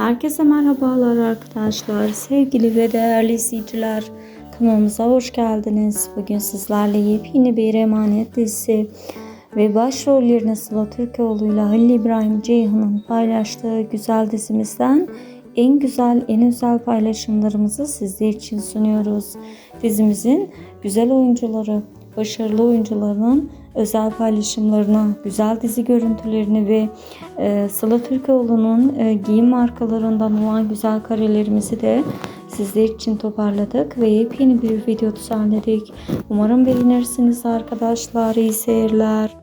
Herkese merhabalar arkadaşlar. Sevgili ve değerli izleyiciler. Kanalımıza hoş geldiniz. Bugün sizlerle yepyeni bir emanet dizisi ve başrollerini Sıla Türkoğlu ile Halil İbrahim Ceyhan'ın paylaştığı güzel dizimizden en güzel, en özel paylaşımlarımızı sizler için sunuyoruz. Dizimizin güzel oyuncuları, başarılı oyuncularının özel paylaşımlarını, güzel dizi görüntülerini ve e, Sıla Türkoğlu'nun e, giyim markalarından olan güzel karelerimizi de sizler için toparladık ve yepyeni bir video düzenledik. Umarım beğenirsiniz arkadaşlar. İyi seyirler.